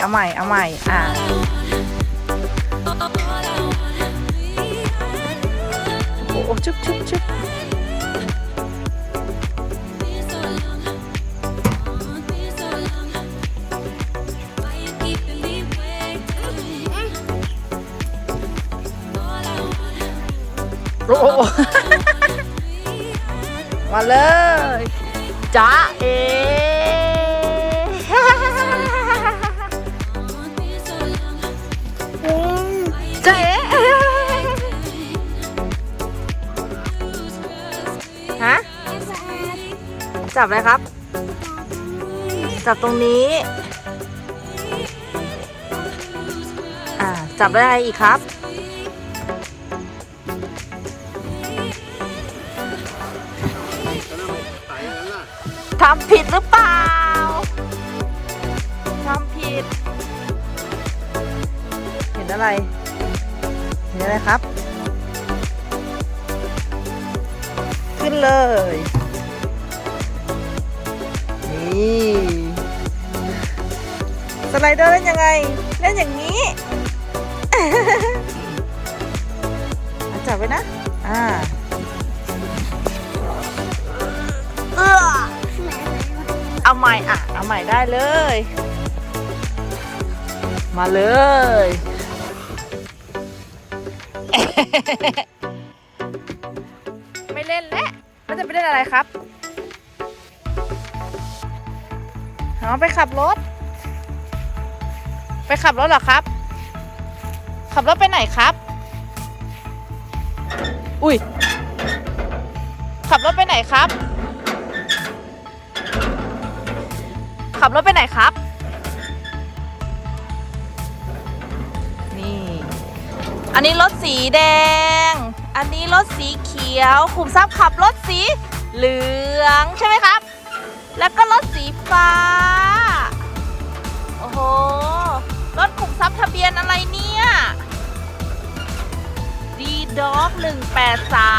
เอาใหม่ เอาใหม่ อ่าโอ้โหชุบชุบชุบโอ้โหมาเลยจ้าเอ จับเลยครับ จับตรงนี้ อ่า จับได้อะไรอีกครับ ทำผิดหรือเปล่า ทำผิด เห็นอะไร เห็นอะไรครับ ขึ้นเลย นี่สไลเดอร์เล่นยังไง เล่นอย่างนี้ จับไว้นะ อ่าเออเอาใหม่อะ เอาใหม่ได้เลย มาเลย ไม่เล่นแล้วแล้วจะไปเล่นอะไรครับ อ๋อไปขับรถ ไปขับรถเหรอครับ ขับรถไปไหนครับ อุ้ย ขับรถไปไหนครับ ขับรถไปไหนครับ นี่ อันนี้รถสีแดง อันนี้รถสีเขียวขุมทรัพย์ขับรถสีเหลืองใช่ไหมครับ แล้วก็รถสีฟ้า โอ้โห รถขุมทรัพย์ทะเบียนอะไรเนี่ยดีด็อกหนึ่งแปดสา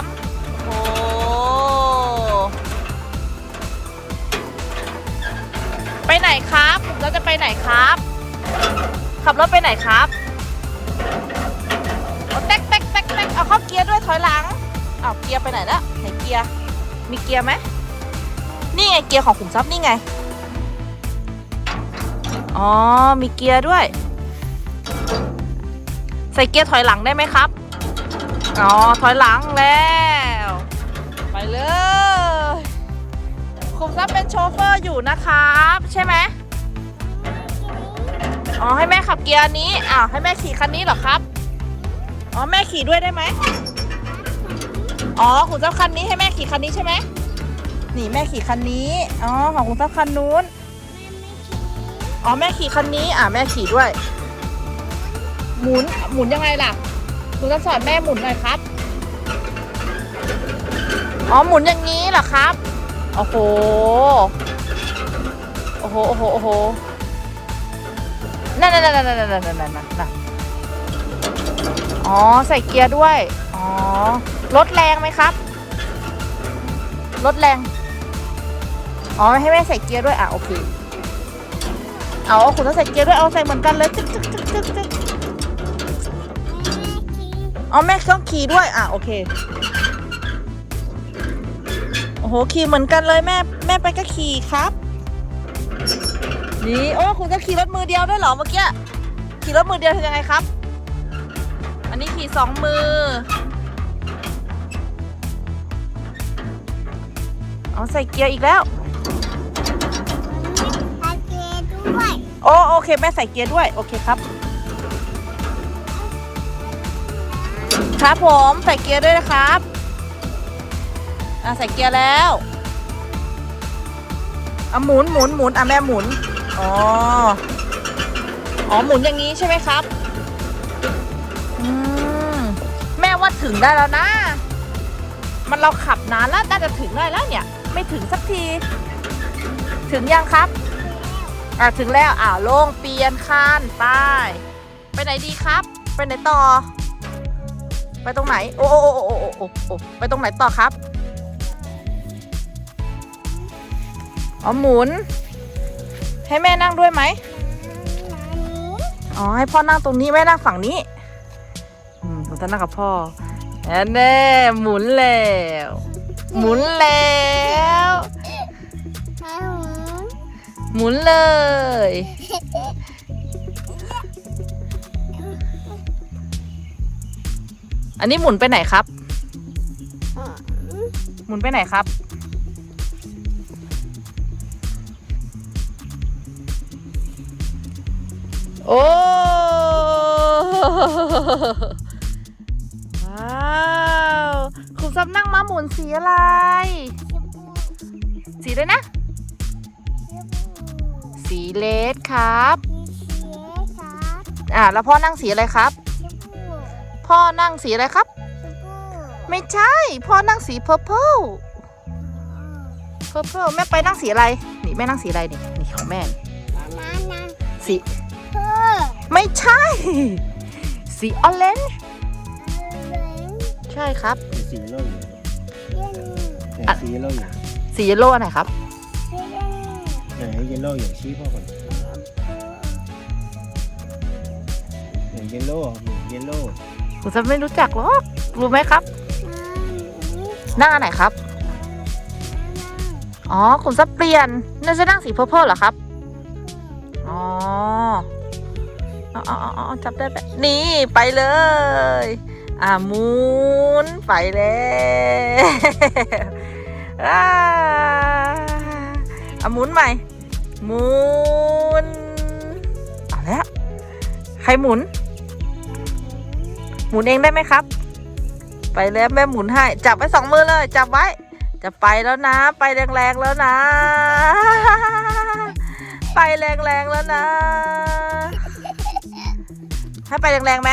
มโอ้โห ไปไหนครับ เราจะไปไหนครับ ขับรถไปไหนครับเอาแต๊กแต๊กแต๊กแต๊กเอาเข้าเกียร์ด้วยถอยหลัง เอาเกียร์ไปไหนละไหนเกียร์ มีเกียร์ไหม นี่ไงเกียร์ของขุมทรัพย์นี่ไง อ๋อ มีเกียร์ด้วย ใส่เกียร์ถอยหลังได้ไหมครับ อ๋อ ถอยหลังแล้ว ไปเลยคุมทรัพย์เป็นโชเฟอร์อยู่นะครับ ใช่ไหมอ๋อ ให้แม่ขับเกียร์นี้ อ้าว ให้แม่ขี่คันนี้เหรอครับ อ๋อ แม่ขี่ด้วยได้ไหม อ๋อขุนทรัพย์คันนี้ให้แม่ขี่คันนี้ใช่ไหม นี่แม่ขี่คันนี้ อ๋อ ของคุณทับคันนู้น อ๋อ แม่ขี่คันนี้ อ่าแม่ขี่ด้วย หมุน หมุนยังไงล่ะคุณทับสอนแม่หมุนหน่อยครับ อ๋อ หมุนอย่างนี้เหรอครับ โอ้โห โอ้โห โอ้โห โอ้โห นั่นนั่นนั่นนั่นนั่นนั่นนั่นอ๋อ ใส่เกียร์ด้วย อ๋อ รถแรงไหมครับ รถแรง อ๋อให้แม่ใส่เกียร์ด้วยอะโอเคเอาคุณต้องใส่เกียร์ด้วยเอาใส่เหมือนกันเลยจึ๊กจึ๊กจึ๊กจึ๊กจึ๊กอ๋แม่ต้องขี่ด้วยอะโอเคโอ้โหขี่เหมือนกันเลยแม่แม่ไปก็ขี่ครับนี่โอ้คุณจะขี่รถมือเดียวด้วยเหรอเมื่อกี้ขี่รถมือเดียวทำยังไงครับ อันนี้ขี่สองมือ เอาใส่เกียร์อีกแล้ว โอ้โอเคแม่ใส่เกียร์ด้วย โอเคครับ ครับผมใส่เกียร์ด้วยนะครับอะใส่เกียร์แล้วอะหมุนหมุนหมุนอะแม่หมุนอ๋ออ๋อหมุนอย่างนี้ใช่ไหมครับอืมแม่ว่าถึงได้แล้วนะ มันเราขับนานแล้วน่าจะถึงได้แล้วเนี่ย ไม่ถึงสักที ถึงยังครับ อะถึงแล้วอ่าโล่งเปลี่ยนคันไปไปไหนดีครับ ไปไหนต่อ ไปตรงไหน โอ้โอ้โอ้โอ้โอ้โอ้ไปตรงไหนต่อครับอ๋อหมุน ให้แม่นั่งด้วยไหมอ๋อให้พ่อนั่งตรงนี้แม่นั่งฝั่งนี้อืมผมจะนั่งกับพ่อแอนแน่หมุนแล้ว หมุนแล้ว หมุนเลย อันนี้หมุนไปไหนครับ หมุนไปไหนครับ โอ้ว้าวคุณซับนั่งมาหมุนสีอะไร สีเลยนะ สีเลดครับอ่าแล้วพ่อนั่งสีอะไรครับ พ่อนั่งสีอะไรครับ ไม่ใช่ พ่อนั่งสี purple purple แม่ไปนั่งสีอะไร นี่แม่นั่งสีอะไรนี่นี่ของแม่นี่สีไม่ใช่ สี orange ใช่ครับ สีเยลโล่อยู่อะสีเยลโล่อยู่สีเยลโล่อันไหนครับ ไหนเยลโล่อยู่ชี้พ่อก่อนไหนเยลโล่เยลโล่ผมจะไม่รู้จักหรอกรู้ไหมครับนั่งอันไหนครับ อ๋อคุณจะเปลี่ยนน่าจะนั่งสี purple เหรอครับ อ๋ออ๋ออ๋อจับได้ไหมนี่ไปเลย อ่ามุนไปแล้ว อาหมุนใหม่ หมุนเอาแล้ว ใครหมุน หมุนเองได้ไหมครับ ไปแล้วแม่หมุนให้ จับไว้สองมือเลย จับไว้ จะไปแล้วนะ ไปแรงๆแล้วนะ ไปแรงๆแล้วนะ ให้ไปแรงๆไหม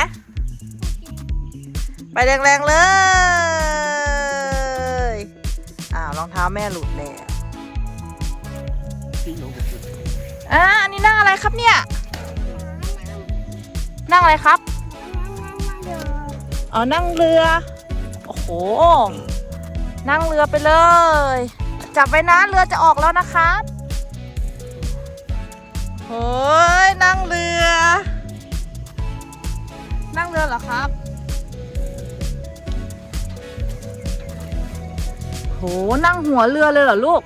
ไปแรงๆเลย อ้าวรองเท้าแม่หลุดแล้ว อ่าอันนี้นั่งอะไรครับเนี่ย นั่งอะไรครับ อ๋อ นั่งเรือ โอ้โห นั่งเรือไปเลย จับไว้นะ เรือจะออกแล้วนะครับโอ้ยนั่งเรือ นั่งเรือเหรอครับโหนั่งหัวเรือเลยเหรอลูก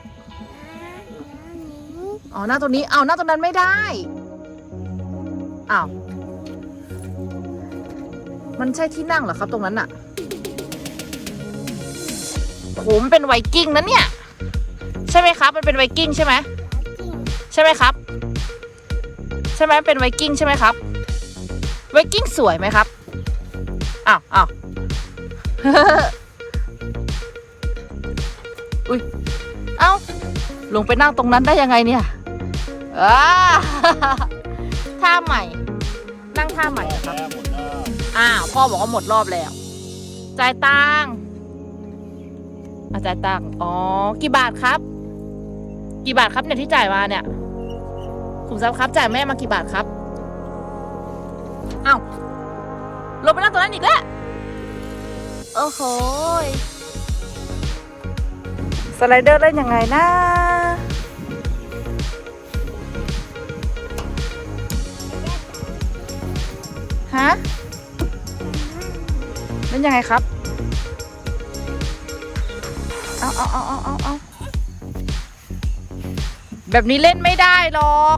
อ๋อนั่งตรงนี้เอานั่งตรงนั้นไม่ได้อ้าวมันใช่ที่นั่งเหรอครับตรงนั้นอะโหมนเป็นไวกิ้งนะเนี่ย ใช่ไหมครับ มันเป็นไวกิ้งใช่ไหมใช่ไหมครับ ใช่ไหมเป็นไวกิ้งใช่ไหมครับ ไวกิ้งสวยไหมครับอ้าวอ้าวอุ้ยเอ้าลงไปนั่งตรงนั้นได้ยังไงเนี่ย อ้า ท่าใหม่ นั่งท่าใหม่เหรอครับหมดแล้วอ้าวพ่อบอกว่าหมดรอบแล้ว จ่ายตังค์อะจ่ายตังค์อ๋อ กี่บาทครับ กี่บาทครับเนี่ยที่จ่ายมาเนี่ยคุณทรัพย์ครับจ่ายแม่มากี่บาทครับ อ้าวลงไปนั่งตรงนั้นอีกแล้ว โอ้โหยสไลเดอร์เล่นยังไงนะ ฮะเล่นยังไงครับ เอาเอาเอาเอาเอาเอาแบบนี้เล่นไม่ได้หรอก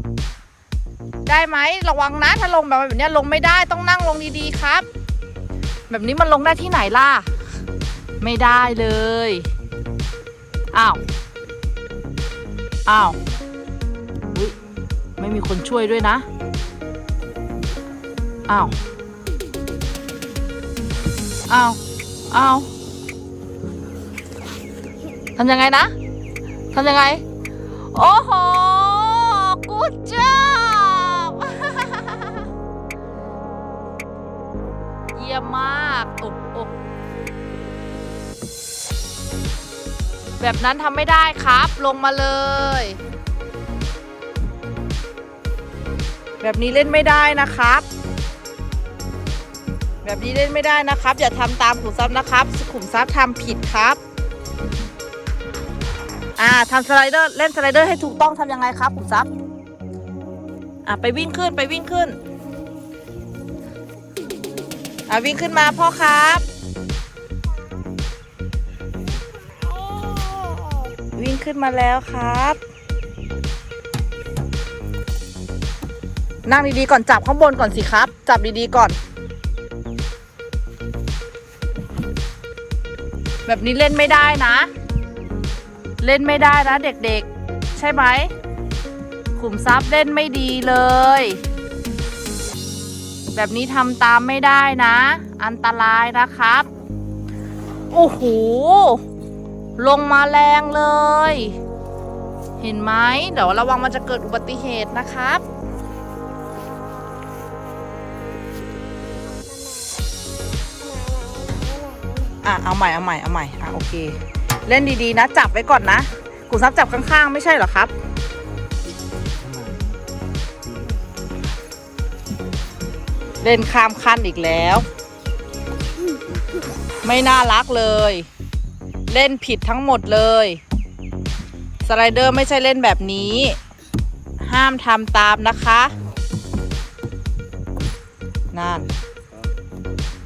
ได้ไหมระวังนะถ้าลงแบบเนี้ลงไม่ได้ต้องนั่งลงดีๆครับ แบบนี้มันลงได้ที่ไหนล่ะ ไม่ได้เลยอ้าวอ้าวไม่มีคนช่วยด้วยนะ อ้าว อ้าว อ้าวทำยังไงนะทำยังไง โอ้โหกูจับเยี่ยมมากอ้โอ้แบบนั้นทำไม่ได้ครับ ลงมาเลย แบบนี้เล่นไม่ได้นะครับ แบบนี้เล่นไม่ได้นะครับ อย่าทำตามขุมทรัพย์นะครับ ขุมทรัพย์ทำผิดครับ อ่าทำสไลเดอร์เล่นสไลเดอร์ให้ถูกต้องทำยังไงครับขุมทรัพย์อ่าไปวิ่งขึ้นไปวิ่งขึ้นอะวิ่งขึ้นมาพ่อครับ วิ่งขึ้นมาแล้วครับ นั่งดีๆก่อนจับข้างบนก่อนสิครับ จับดีๆก่อน แบบนี้เล่นไม่ได้นะ เล่นไม่ได้นะเด็กๆ ใช่ไหมขุมทรัพย์เล่นไม่ดีเลย แบบนี้ทำตามไม่ได้นะ อันตรายนะครับ โอ้โห ลงมาแรงเลย เห็นไหมเดี๋ยวระวังมันจะเกิดอุบัติเหตุนะครับ อะเอาใหม่เอาใหม่เอาใหม่อะโอเค เล่นดีๆนะ จับไว้ก่อนนะกุซับจับข้างๆ ไม่ใช่เหรอครับ เล่นข้ามขั้นอีกแล้ว ไม่น่ารักเลย เล่นผิดทั้งหมดเลย สไลเดอร์ไม่ใช่เล่นแบบนี้ ห้ามทำตามนะคะ นั่น